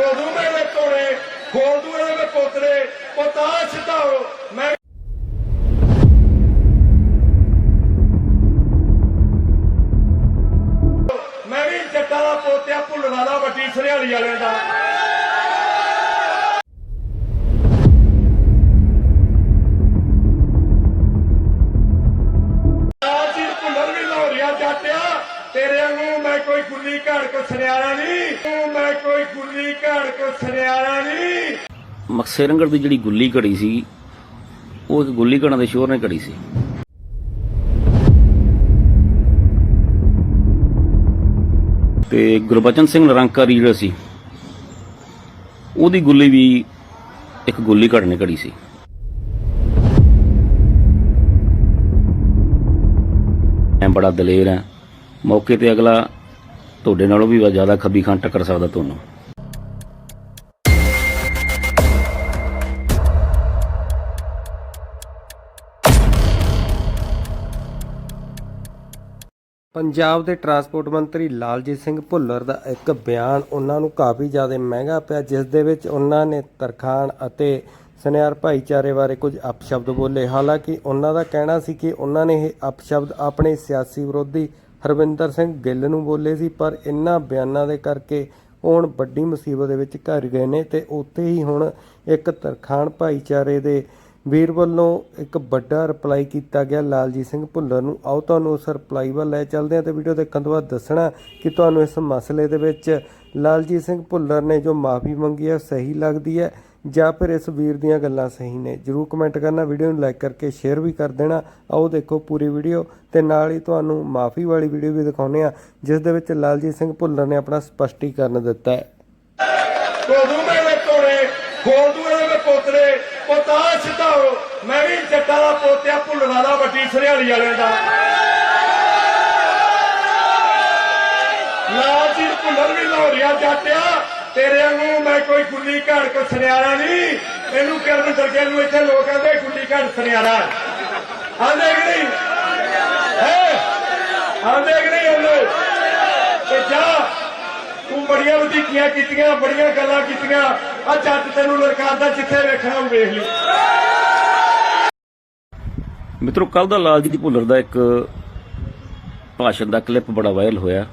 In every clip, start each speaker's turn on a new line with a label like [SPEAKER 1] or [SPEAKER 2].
[SPEAKER 1] ਕੋਦੂ ਮੇਰੇ ਤੋੜੇ ਖੋਲ ਦੂ ਪੋਤਰੇ ਪਤਾਸ਼ ਸਿਧਾਓ ਮੈਂ ਮੈਂ ਵੀ ਜੱਟਾਂ ਦਾ ਪੋਤਿਆ ਭੁੱਲਣਾ ਦਾ ਵੱਡੀ ਸਰਿਆਲੀ ਵਾਲਿਆਂ ਦਾ।
[SPEAKER 2] ਮਕਸੇ ਰੰਗੜ ਦੀ ਜਿਹੜੀ ਗੁੱਲੀ ਘੜੀ ਸੀ, ਉਹ ਇੱਕ ਗੁੱਲੀ ਘੜਾਂ ਦੇ ਸ਼ੋਰ ਨੇ ਘੜੀ ਸੀ। ਤੇ ਗੁਰਬਚਨ ਸਿੰਘ ਨਿਰੰਕਾਰੀ ਜਿਹੜਾ ਸੀ, ਉਹਦੀ ਗੁੱਲੀ ਵੀ ਇੱਕ ਗੁੱਲੀ ਘੜ ਨੇ ਘੜੀ ਸੀ। ਮੈਂ ਬੜਾ ਦਲੇਰ ਹਾਂ। ਮੌਕੇ ਤੇ ਅਗਲਾ ਤੁਹਾਡੇ ਨਾਲੋਂ ਵੀ ਜ਼ਿਆਦਾ ਖੱਬੀ ਖਾਨ ਟੱਕਰ ਸਕਦਾ ਤੁਹਾਨੂੰ।
[SPEAKER 3] ਪੰਜਾਬ ਦੇ ਟਰਾਂਸਪੋਰਟ ਮੰਤਰੀ ਲਾਲਜੀਤ ਸਿੰਘ ਭੁੱਲਰ ਦਾ ਇੱਕ ਬਿਆਨ ਉਹਨਾਂ ਨੂੰ ਕਾਫੀ ਜ਼ਿਆਦਾ ਮਹਿੰਗਾ ਪਿਆ, ਜਿਸ ਦੇ ਵਿੱਚ ਉਹਨਾਂ ਨੇ ਤਰਖਾਣ ਅਤੇ ਸਨਿਆਰ ਭਾਈਚਾਰੇ ਬਾਰੇ ਕੁਝ ਅਪਸ਼ਬਦ ਬੋਲੇ। ਹਾਲਾਂਕਿ ਉਹਨਾਂ ਦਾ ਕਹਿਣਾ ਸੀ ਕਿ ਉਹਨਾਂ ਨੇ ਇਹ ਅਪਸ਼ਬਦ ਆਪਣੇ ਸਿਆਸੀ ਵਿਰੋਧੀ ਹਰਵਿੰਦਰ ਸਿੰਘ ਗਿੱਲ ਨੂੰ ਬੋਲੇ ਸੀ, ਪਰ ਇਹਨਾਂ ਬਿਆਨਾਂ ਦੇ ਕਰਕੇ ਉਹ ਹੁਣ ਵੱਡੀ ਮੁਸੀਬਤ ਦੇ ਵਿੱਚ ਘਿਰ ਗਏ ਨੇ ਤੇ ਉੱਥੇ ਹੀ ਹੁਣ ਇੱਕ ਤਰਖਾਣ ਭਾਈਚਾਰੇ ਦੇ ਵੀਰ ਵੱਲੋਂ ਇੱਕ ਵੱਡਾ ਰਿਪਲਾਈ ਕੀਤਾ ਗਿਆ। ਲਾਲਜੀਤ ਸਿੰਘ ਭੁੱਲਰ ਨੂੰ, ਆਓ ਤੁਹਾਨੂੰ ਉਸ ਰਿਪਲਾਈ ਵੱਲ ਲੈ ਚੱਲਦੇ ਹਾਂ ਤੇ ਵੀਡੀਓ ਦੇਖਣ ਤੋਂ ਬਾਅਦ ਦੱਸਣਾ ਕਿ ਤੁਹਾਨੂੰ ਇਸ ਮਸਲੇ ਦੇ ਵਿੱਚ ਲਾਲਜੀਤ ਸਿੰਘ ਭੁੱਲਰ ਨੇ ਜੋ ਮਾਫੀ ਮੰਗੀ ਹੈ ਉਹ ਸਹੀ ਲੱਗਦੀ ਹੈ ਜਾਂ ਫਿਰ ਇਸ ਵੀਰ ਦੀਆਂ ਗੱਲਾਂ ਸਹੀ ਨੇ? ਜਰੂਰ ਕਮੈਂਟ ਕਰਨਾ, ਵੀਡੀਓ ਨੂੰ ਲਾਈਕ ਕਰਕੇ ਸ਼ੇਅਰ ਵੀ ਕਰ ਦੇਣਾ। ਆਓ ਦੇਖੋ ਪੂਰੀ ਵੀਡੀਓ ਤੇ ਨਾਲ ਹੀ ਤੁਹਾਨੂੰ ਮਾਫੀ ਵਾਲੀ ਵੀਡੀਓ ਵੀ ਦਿਖਾਉਂਦੇ ਆ ਜਿਸ ਦੇ ਵਿੱਚ ਲਾਲਜੀਤ ਸਿੰਘ ਭੁੱਲਰ ਨੇ ਆਪਣਾ ਸਪਸ਼ਟੀਕਰਨ ਦਿੱਤਾ ਹੈ।
[SPEAKER 1] ਕੋਦੂ ਮੇਰੇ ਤੋੜੇ ਖੋਲ ਦੂ ਇਹਦੇ ਪੋਤਰੇ ਪਤਾਸ਼ ਸਿਧਾਓ ਮੈਂ ਵੀ ਜੱਟਾਂ ਦਾ ਪੋਤਿਆ ਭੁੱਲਣ ਵਾਲਾ ਵੱਡੀ ਸਰਿਆਲੀ ਵਾਲਿਆਂ ਦਾ। ਲਾਜੀ ਭੁੱਲਰ ਵੀ ਲਾਹੌਰੀਆ ਜਾਟਿਆ ਤੇਰੇ ਵਾਂਗੂ ਮੈਂ ਕੋਈ ਗੁੱਲੀ ਘਾੜ ਕੋ ਸੁਨਿਆਰਾ ਨਹੀਂ। ਇਹਨੂੰ ਕਰਨ ਦਰਗੇ ਨੂੰ ਇੱਥੇ ਲੋਕ ਕਹਿੰਦੇ ਗੁੱਲੀ ਘੜ ਸੁਨਿਆਰਾ। ਆਂਦੇ ਕਿ ਨਹੀਂ? ਹੈ? ਆਂਦੇ ਕਿ ਨਹੀਂ ਆਂਦੇ ਤੇ ਜਾ, ਤੂੰ ਬੜੀਆਂ ਵਧੀਕੀਆਂ ਕੀਤੀਆਂ, ਬੜੀਆਂ ਗੱਲਾਂ ਕੀਤੀਆਂ। ਆ ਜੱਟ ਤੈਨੂੰ ਲੜਕਾਉਂਦਾ ਜਿੱਥੇ ਵੇਖਣਾ ਉਹ ਵੇਖ ਲਈ
[SPEAKER 2] ਮਿੱਤਰੋ ਕੱਲ ਦਾ ਲਾਲਜੀਤ ਭੁੱਲਰ ਦਾ ਇੱਕ ਭਾਸ਼ਣ ਦਾ ਕਲਿੱਪ ਬੜਾ ਵਾਇਰਲ ਹੋਇਆ।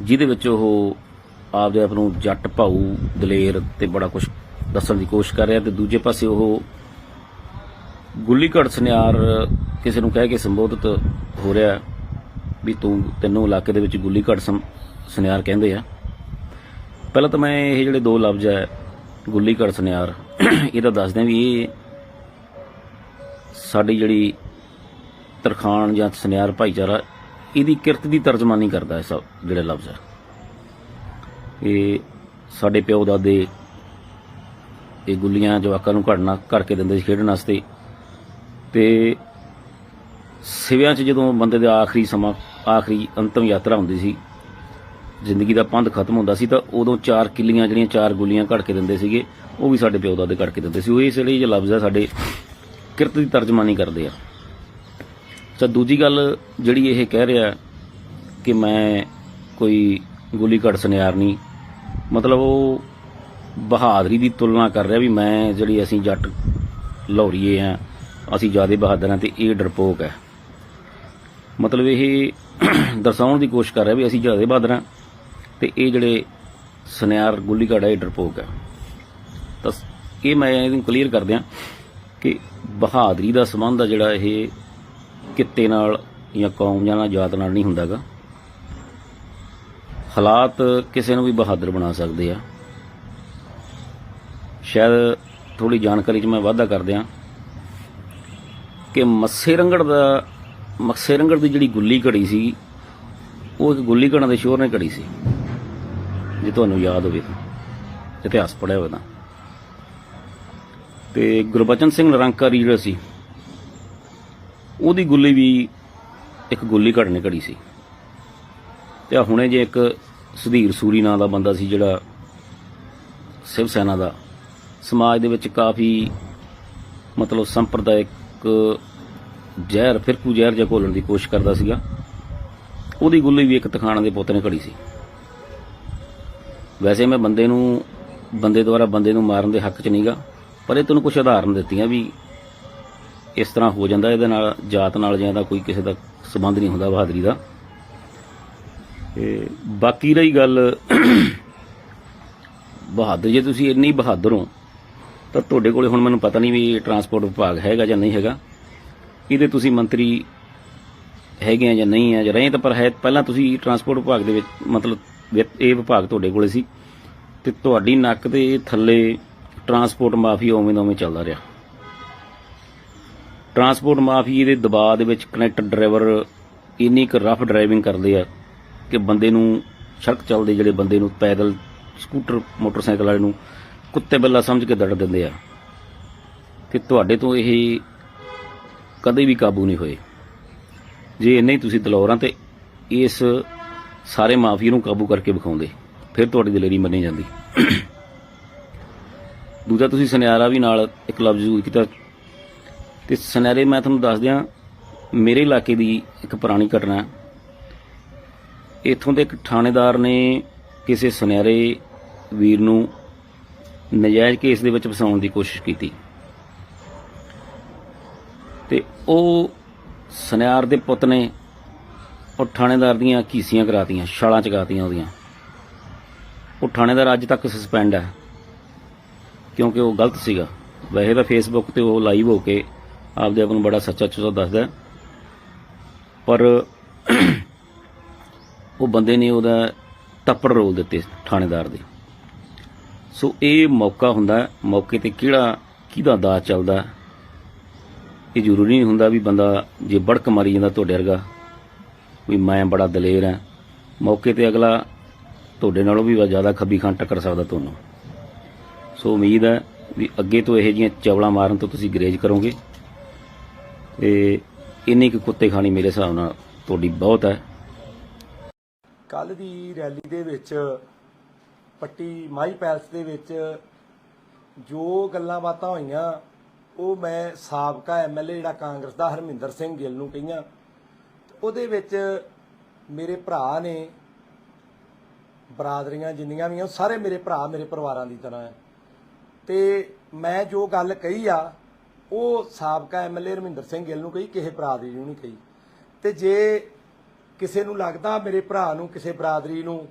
[SPEAKER 2] ਜਿਹਦੇ ਵਿੱਚ ਉਹ ਆਪਦੇ ਆਪ ਨੂੰ ਜੱਟ ਭਾਊ, ਦਲੇਰ ਤੇ ਬੜਾ ਕੁਝ ਦੱਸਣ ਦੀ ਕੋਸ਼ਿਸ਼ ਕਰ ਰਿਹਾ ਤੇ ਦੂਜੇ ਪਾਸੇ ਉਹ ਗੁੱਲੀ ਘੜ ਸੁਨਿਆਰ ਕਿਸੇ ਨੂੰ ਕਹਿ ਕੇ ਸੰਬੋਧਿਤ ਹੋ ਰਿਹਾ ਵੀ ਤੂੰ ਤੈਨੂੰ ਇਲਾਕੇ ਦੇ ਵਿੱਚ ਗੁੱਲੀ ਘੜ ਸੁਨਿਆਰ ਕਹਿੰਦੇ ਆ। ਪਹਿਲਾਂ ਤਾਂ ਮੈਂ ਇਹ ਜਿਹੜੇ ਦੋ ਲਫ਼ਜ਼ ਹੈ, ਗੁੱਲੀ ਘੜ ਸੁਨਿਆਰ ਇਹਦਾ ਦੱਸ ਦਿਆਂ ਵੀ ਇਹ ਸਾਡੀ ਜਿਹੜੀ ਤਰਖਾਣ ਜਾਂ ਸੁਨਿਆਰ ਭਾਈਚਾਰਾ, ਇਹਦੀ ਕਿਰਤ ਦੀ ਤਰਜਮਾਨੀ ਕਰਦਾ ਹੈ ਸਭ ਜਿਹੜੇ ਲਫ਼ਜ਼ ਹੈ। ਇਹ ਸਾਡੇ ਪਿਓ ਦਾਦੇ ਇਹ ਗੁੱਲੀਆਂ ਜਵਾਕਾਂ ਨੂੰ ਘੜਨਾ, ਘੜ ਕੇ ਦਿੰਦੇ ਸੀ ਖੇਡਣ ਵਾਸਤੇ। ਤੇ ਸਿਵਿਆਂ 'ਚ ਜਦੋਂ ਬੰਦੇ ਦਾ ਆਖਰੀ ਸਮਾਂ, ਆਖਰੀ ਅੰਤਮ ਯਾਤਰਾ ਹੁੰਦੀ ਸੀ ਜ਼ਿੰਦਗੀ ਦਾ ਪੰਧ ਖਤਮ ਹੁੰਦਾ ਸੀ ਤਾਂ ਉਦੋਂ ਚਾਰ ਕਿੱਲੀਆਂ ਜਿਹੜੀਆਂ ਚਾਰ ਗੁੱਲੀਆਂ ਘੜ ਕੇ ਦਿੰਦੇ ਸੀਗੇ, ਉਹ ਵੀ ਸਾਡੇ ਪਿਓ ਦਾਦੇ ਘੜ ਕੇ ਦਿੰਦੇ ਸੀ। ਉਹ ਇਸ ਲਈ ਜੇ ਲਫ਼ਜ਼ ਆ ਸਾਡੇ ਕਿਰਤ ਦੀ ਤਰਜਮਾਨੀ ਕਰਦੇ ਆ। ਤਾਂ ਦੂਜੀ ਗੱਲ ਜਿਹੜੀ ਇਹ ਕਹਿ ਰਿਹਾ ਕਿ ਮੈਂ ਕੋਈ ਗੁੱਲੀ ਘੜ ਸੁਨਿਆਰ ਨਹੀਂ, ਮਤਲਬ ਉਹ ਬਹਾਦਰੀ ਦੀ ਤੁਲਨਾ ਕਰ ਰਿਹਾ ਵੀ ਮੈਂ ਜਿਹੜੀ ਅਸੀਂ ਜੱਟ ਲੌਰੀਏ ਆ, ਅਸੀਂ ਜਿਆਦੇ ਬਹਾਦਰ ਹਾਂ ਤੇ ਇਹ ਡਰਪੋਕ ਹੈ। ਮਤਲਬ ਇਹ ਦਰਸਾਉਣ ਦੀ ਕੋਸ਼ਿਸ਼ ਕਰ ਰਿਹਾ ਵੀ ਅਸੀਂ ਜਿਆਦੇ ਬਹਾਦਰ ਹਾਂ ਤੇ ਇਹ ਜਿਹੜੇ ਸੁਨਿਆਰ ਗੁੱਲੀ ਹੈ ਇਹ ਡਰਪੋਕ ਹੈ। ਤਾਂ ਇਹ ਮੈਂ ਇਹਨੂੰ ਕਲੀਅਰ ਕਰ ਦਿਆਂ ਕਿ ਬਹਾਦਰੀ ਦਾ ਸੰਬੰਧ ਆ ਜਿਹੜਾ ਇਹ ਕਿੱਤੇ ਨਾਲ ਜਾਂ ਕੌਮ ਜਾਂ ਜਾਤ ਨਾਲ ਨਹੀਂ ਹੁੰਦਾਗਾ ਹਾਲਾਤ ਕਿਸੇ ਨੂੰ ਵੀ ਬਹਾਦਰ ਬਣਾ ਸਕਦੇ ਆ। ਸ਼ਾਇਦ ਥੋੜੀ ਜਾਣਕਾਰੀ 'ਚ ਮੈਂ ਵਾਧਾ ਕਰ ਦਿਆਂ ਕਿ ਮੱਸੇ ਰੰਗੜ ਦਾ, ਮੱਸੇ ਰੰਗੜ ਦੀ ਜਿਹੜੀ ਗੁੱਲੀ ਘੜੀ ਸੀ, ਉਹ ਇੱਕ ਗੁੱਲੀ ਘੜਾਂ ਦੇ ਸ਼ੋਰ ਨੇ ਘੜੀ ਸੀ। ਜੇ ਤੁਹਾਨੂੰ ਯਾਦ ਹੋਵੇ ਤਾਂ, ਇਤਿਹਾਸ ਪੜਿਆ ਹੋਵੇ ਤਾਂ। ਤੇ ਗੁਰਬਚਨ ਸਿੰਘ ਨਿਰੰਕਾਰੀ ਜਿਹੜਾ ਸੀ, ਉਹਦੀ ਗੁੱਲੀ ਵੀ ਇੱਕ ਗੁੱਲੀ ਘੜ ਨੇ ਘੜੀ ਸੀ। ਤੇ ਆ ਹੁਣੇ ਜੇ ਇੱਕ ਸੁਧੀਰ ਸੂਰੀ ਨਾਂ ਦਾ ਬੰਦਾ ਸੀ ਜਿਹੜਾ ਸਿਵ ਸੈਨਾ ਦਾ, ਸਮਾਜ ਦੇ ਵਿੱਚ ਕਾਫੀ ਮਤਲਬ ਸੰਪਰਦਾਇਕ ਜ਼ਹਿਰ, ਫਿਰਕੂ ਜ਼ਹਿਰ ਜਿਹਾ ਘੋਲਣ ਦੀ ਕੋਸ਼ਿਸ਼ ਕਰਦਾ ਸੀਗਾ। ਉਹਦੀ ਗੁੱਲੀ ਵੀ ਇੱਕ ਤਖਾਣਾ ਦੇ ਪੁੱਤ ਨੇ ਘੜੀ ਸੀ। ਵੈਸੇ ਮੈਂ ਬੰਦੇ ਨੂੰ, ਬੰਦੇ ਦੁਆਰਾ ਬੰਦੇ ਨੂੰ ਮਾਰਨ ਦੇ ਹੱਕ 'ਚ ਨਹੀਂਗਾ, ਪਰ ਇਹ ਤੁਹਾਨੂੰ ਕੁਝ ਉਦਾਹਰਨ ਦਿੱਤੀਆਂ ਵੀ ਇਸ ਤਰ੍ਹਾਂ ਹੋ ਜਾਂਦਾ, ਇਹਦੇ ਨਾਲ ਜਾਤ ਨਾਲ ਜਾਂ ਦਾ ਕੋਈ ਕਿਸੇ ਦਾ ਸਬੰਧ ਨਹੀਂ ਹੁੰਦਾ ਬਹਾਦਰੀ ਦਾ। ਤੇ ਬਾਕੀ ਰਹੀ ਗੱਲ, ਬਹਾਦਰ, ਜੇ ਤੁਸੀਂ ਇੰਨੀ ਬਹਾਦਰ ਹੋ, ਤਾਂ ਤੁਹਾਡੇ ਕੋਲੇ ਹੁਣ ਮੈਨੂੰ ਪਤਾ ਨਹੀਂ ਵੀ ਟਰਾਂਸਪੋਰਟ ਵਿਭਾਗ ਹੈਗਾ ਜਾਂ ਨਹੀਂ ਹੈਗਾ। ਇਹਦੇ ਤੁਸੀਂ ਮੰਤਰੀ ਹੈਗੇ ਆ ਜਾਂ ਨਹੀਂ ਆ ਜਾਂ ਰਹੇ ਤਾਂ, ਪਰ ਹੈ, ਪਹਿਲਾਂ ਤੁਸੀਂ ਟਰਾਂਸਪੋਰਟ ਵਿਭਾਗ ਦੇ ਵਿੱਚ ਮਤਲਬ ਇਹ ਵਿਭਾਗ ਤੁਹਾਡੇ ਕੋਲੇ ਸੀ ਤੇ ਤੁਹਾਡੀ ਨੱਕ ਦੇ ਥੱਲੇ ਟਰਾਂਸਪੋਰਟ ਮਾਫੀਆ ਉਵੇਂ ਦਾ ਉਵੇਂ ਚੱਲਦਾ ਰਿਹਾ। ਟਰਾਂਸਪੋਰਟ ਮਾਫੀਏ ਦੇ ਦਬਾਅ ਦੇ ਵਿੱਚ ਕਨੈਕਟਰ ਡਰਾਈਵਰ ਇੰਨੀ ਕੁ ਰਫ ਡਰਾਈਵਿੰਗ ਕਰਦੇ ਆ ਕਿ ਬੰਦੇ ਨੂੰ ਸੜਕ ਚੱਲਦੇ ਜਿਹੜੇ ਬੰਦੇ ਨੂੰ ਪੈਦਲ ਸਕੂਟਰ, ਮੋਟਰਸਾਈਕਲ ਵਾਲੇ ਨੂੰ ਕੁੱਤੇ ਬਿੱਲਾ ਸਮਝ ਕੇ ਦੜ ਦਿੰਦੇ ਆ। ਕਿ ਤੁਹਾਡੇ ਤੋਂ ਇਹ ਕਦੇ ਵੀ ਕਾਬੂ ਨਹੀਂ ਹੋਏ। ਜੇ ਇੰਨੇ ਹੀ ਤੁਸੀਂ ਦਲੌਰਾਂ ਤੇ ਇਸ ਸਾਰੇ ਮਾਫੀਏ ਨੂੰ ਕਾਬੂ ਕਰਕੇ ਵਿਖਾਉਂਦੇ। ਫਿਰ ਤੁਹਾਡੀ ਦਲੇਰੀ ਮੰਨੀ ਜਾਂਦੀ। ਦੂਜਾ, ਤੁਸੀਂ ਸੁਨਿਆਰਾ ਵੀ ਨਾਲ ਇੱਕ ਲਫ਼ਜ਼ ਯੂਜ਼ ਕੀਤਾ। ਤੇ ਸੁਨਿਆਰੇ, ਮੈਂ ਤੁਹਾਨੂੰ ਦੱਸ ਦਿਆਂ, ਮੇਰੇ ਇਲਾਕੇ ਦੀ ਇੱਕ ਪੁਰਾਣੀ ਘਟਨਾ ਹੈ। ਇੱਥੋਂ ਦੇ ਇੱਕ ਥਾਣੇਦਾਰ ਨੇ ਕਿਸੇ ਸੁਨਿਆਰੇ ਵੀਰ ਨੂੰ ਨਜਾਇਜ਼ ਕੇਸ ਦੇ ਵਿੱਚ ਫਸਾਉਣ ਦੀ ਕੋਸ਼ਿਸ਼ ਕੀਤੀ। ਤੇ ਉਹ ਸੁਨਿਆਰ ਦੇ ਪੁੱਤ ਨੇ ਉਹ ਥਾਣੇਦਾਰ ਦੀਆਂ ਕੀਸੀਆਂ ਕਰਾਤੀਆਂ, ਛਾਲਾਂ ਚਗਾਤੀਆਂ ਉਹਦੀਆਂ। ਉਹ ਥਾਣੇਦਾਰ ਅੱਜ ਤੱਕ ਸਸਪੈਂਡ ਹੈ। ਕਿਉਂਕਿ ਉਹ ਗਲਤ ਸੀਗਾ। ਵੈਸੇ ਤਾਂ ਫੇਸਬੁੱਕ ਤੇ ਉਹ ਲਾਈਵ ਹੋ ਕੇ ਆਪਦੇ ਆਪ ਨੂੰ ਬੜਾ ਸੱਚਾ ਚੁੱਚਾ ਦੱਸਦਾ ਪਰ ਉਹ ਬੰਦੇ ਨੇ ਉਹਦਾ ਤੱਪੜ ਰੋਲ ਦਿੱਤੇ ਥਾਣੇਦਾਰ ਦੇ। ਸੋ ਇਹ ਮੌਕਾ ਹੁੰਦਾ ਮੌਕੇ ਤੇ ਕਿਹੜਾ, ਕਿਹਦਾ ਦਾ ਚੱਲਦਾ ਇਹ ਜ਼ਰੂਰੀ ਨਹੀਂ ਹੁੰਦਾ ਵੀ ਬੰਦਾ ਜੇ ਬੜਕ ਮਾਰੀ ਜਾਂਦਾ ਤੁਹਾਡੇ ਵਰਗਾ ਵੀ ਮੈਂ ਬੜਾ ਦਲੇਰ ਹਾਂ। ਮੌਕੇ ਤੇ ਅਗਲਾ ਤੁਹਾਡੇ ਨਾਲੋਂ ਵੀ ਜ਼ਿਆਦਾ ਖੱਬੀ ਖਾਨ ਟੱਕਰ ਸਕਦਾ ਤੁਹਾਨੂੰ। ਸੋ ਉਮੀਦ ਹੈ ਵੀ ਅੱਗੇ ਤੋਂ ਇਹੋ ਜਿਹੀਆਂ ਚਵਲਾਂ ਮਾਰਨ ਤੋਂ ਤੁਸੀਂ ਗਰੇਜ ਕਰੋਗੇ। ਤੇ ਇੰਨੀ ਕੁ ਕੁੱਤੇ ਖਾਣੀ ਮੇਰੇ ਹਿਸਾਬ ਨਾਲ ਤੁਹਾਡੀ ਬਹੁਤ ਹੈ।
[SPEAKER 1] ਕੱਲ ਦੀ ਰੈਲੀ ਦੇ ਵਿੱਚ, ਪੱਟੀ ਮਾਈ ਪੈਲਸ ਦੇ ਵਿੱਚ ਜੋ ਗੱਲਾਂ ਬਾਤਾਂ ਹੋਈਆਂ, ਉਹ ਮੈਂ ਸਾਬਕਾ ਐਮਐਲਏ ਜਿਹੜਾ ਕਾਂਗਰਸ ਦਾ ਹਰਮਿੰਦਰ ਸਿੰਘ ਗਿੱਲ ਨੂੰ ਕਹੀਆਂ। ਉਹਦੇ ਵਿੱਚ ਮੇਰੇ ਭਰਾ ਨੇ ਬਰਾਦਰੀਆਂ ਜਿੰਨੀਆਂ ਵੀ ਆ, ਉਹ ਸਾਰੇ ਮੇਰੇ ਭਰਾ ਮੇਰੇ ਪਰਿਵਾਰਾਂ ਦੀ ਤਰ੍ਹਾਂ ਹੈ ਤੇ ਮੈਂ ਜੋ ਗੱਲ ਕਹੀ ਆ, ਉਹ ਸਾਬਕਾ ਐਮਐਲਏ ਰਮਿੰਦਰ ਸਿੰਘ ਗਿੱਲ ਨੂੰ ਕਹੀ, ਕਿਸੇ ਬਰਾਦਰੀ ਨੂੰ ਨਹੀਂ ਕਹੀ। ਤੇ ਜੇ ਕਿਸੇ ਨੂੰ ਲੱਗਦਾ ਮੇਰੇ ਭਰਾ ਨੂੰ, ਕਿਸੇ ਬਰਾਦਰੀ ਨੂੰ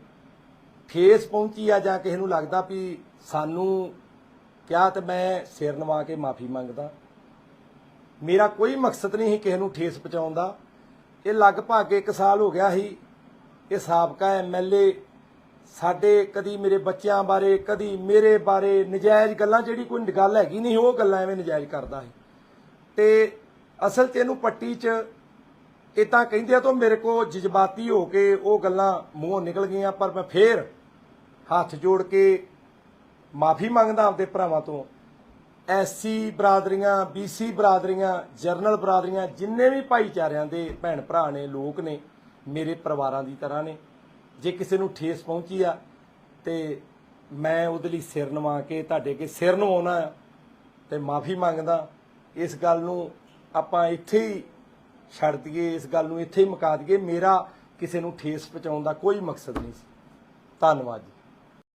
[SPEAKER 1] ਠੇਸ ਪਹੁੰਚੀ ਆ ਜਾਂ ਕਿਸੇ ਨੂੰ ਲੱਗਦਾ ਵੀ ਸਾਨੂੰ ਕਿਹਾ ਤੇ ਮੈਂ ਸਿਰ ਨਵਾ ਕੇ ਮਾਫੀ ਮੰਗਦਾ, ਮੇਰਾ ਕੋਈ ਮਕਸਦ ਨਹੀਂ ਸੀ ਕਿਸੇ ਨੂੰ ਠੇਸ ਪਹੁੰਚਾਉਣ ਦਾ। ਇਹ ਲਗਭਗ 1 ਸਾਲ ਹੋ ਗਿਆ ਸੀ। ਇਹ ਸਾਬਕਾ ਐਮਐਲਏ ਸਾਡੇ ਕਦੀ ਮੇਰੇ ਬੱਚਿਆਂ ਬਾਰੇ, ਕਦੀ ਮੇਰੇ ਬਾਰੇ ਨਜਾਇਜ਼ ਗੱਲਾਂ, ਜਿਹੜੀ ਕੋਈ ਗੱਲ ਹੈਗੀ ਨਹੀਂ, ਉਹ ਗੱਲਾਂ ਐਵੇਂ ਨਜਾਇਜ਼ ਕਰਦਾ ਸੀ। ਤੇ ਅਸਲ 'ਚ ਇਹਨੂੰ ਪੱਟੀ 'ਚ ਇਹ ਕਹਿੰਦੇ ਆ, ਤਾਂ ਮੇਰੇ ਕੋ ਜਜ਼ਬਾਤੀ ਹੋ ਕੇ ਉਹ ਗੱਲਾਂ ਮੂੰਹੋਂ ਨਿਕਲ ਗਈਆਂ, ਪਰ ਮੈਂ ਫੇਰ ਹੱਥ ਜੋੜ ਕੇ ਮਾਫੀ ਮੰਗਦਾ ਆਪਦੇ ਭਰਾਵਾਂ ਤੋਂ। ਐਸਸੀ ਬਰਾਦਰੀਆਂ ਬੀਸੀ ਬਰਾਦਰੀਆਂ, ਜਰਨਲ ਬਰਾਦਰੀਆਂ, ਜਿੰਨੇ ਵੀ ਭਾਈਚਾਰਿਆਂ ਦੇ ਭੈਣ ਭਰਾ ਨੇ, ਲੋਕ ਨੇ, ਮੇਰੇ ਪਰਿਵਾਰਾਂ ਦੀ ਤਰ੍ਹਾਂ ਨੇ, ਜੇ ਕਿਸੇ ਨੂੰ ਠੇਸ ਪਹੁੰਚੀ ਆ, ਤੇ ਮੈਂ ਉਹਦੇ ਲਈ ਸਿਰ ਨਵਾ ਕੇ, ਤੁਹਾਡੇ ਅੱਗੇ ਸਿਰ ਨਵਾਉਣਾ ਆ, ਤੇ ਮਾਫੀ ਮੰਗਦਾ, ਇਸ ਗੱਲ ਨੂੰ ਆਪਾਂ ਇੱਥੇ ਹੀ ਛੱਡ ਦਈਏ, ਇਸ ਗੱਲ ਨੂੰ ਇੱਥੇ ਹੀ ਮੁਕਾ ਦਈਏ, ਮੇਰਾ ਕਿਸੇ ਨੂੰ ਠੇਸ ਪਹੁੰਚਾਉਣ ਦਾ ਕੋਈ ਮਕਸਦ ਨਹੀਂ ਸੀ। ਧੰਨਵਾਦ ਜੀ।